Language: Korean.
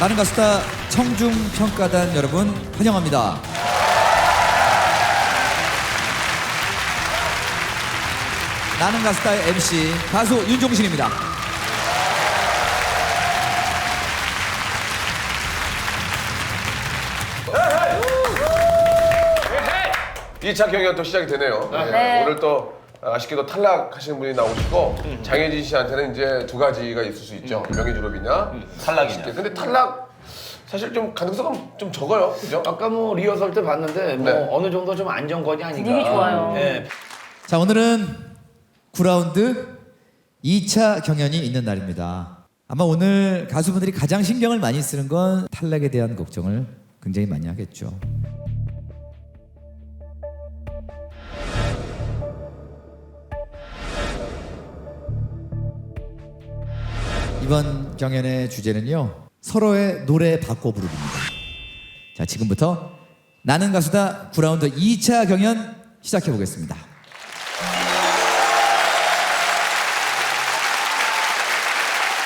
나는 가수다 청중 평가단 여러분 환영합니다. 나는 가수다의 MC 가수 윤종신입니다. 이차 경기가 또 시작이 되네요. 네. 네. 오늘 또 아쉽게도 탈락하시는 분이 나오시고 장혜진 씨한테는 이제 두 가지가 있을 수 있죠. 명예 졸업이냐, 탈락이냐. 근데 탈락 사실 좀 가능성은 좀 적어요. 그죠? 아까 뭐 리허설 때 봤는데 뭐 네. 어느 정도 좀 안정권이 아닌가. 분위기 좋아요. 예. 자, 오늘은 9라운드 2차 경연이 있는 날입니다. 아마 오늘 가수분들이 가장 신경을 많이 쓰는 건 탈락에 대한 걱정을 굉장히 많이 하겠죠. 이번 경연의 주제는요. 서로의 노래 바꿔 부르기입니다. 자, 지금부터 나는 가수다 9라운드 2차 경연 시작해 보겠습니다.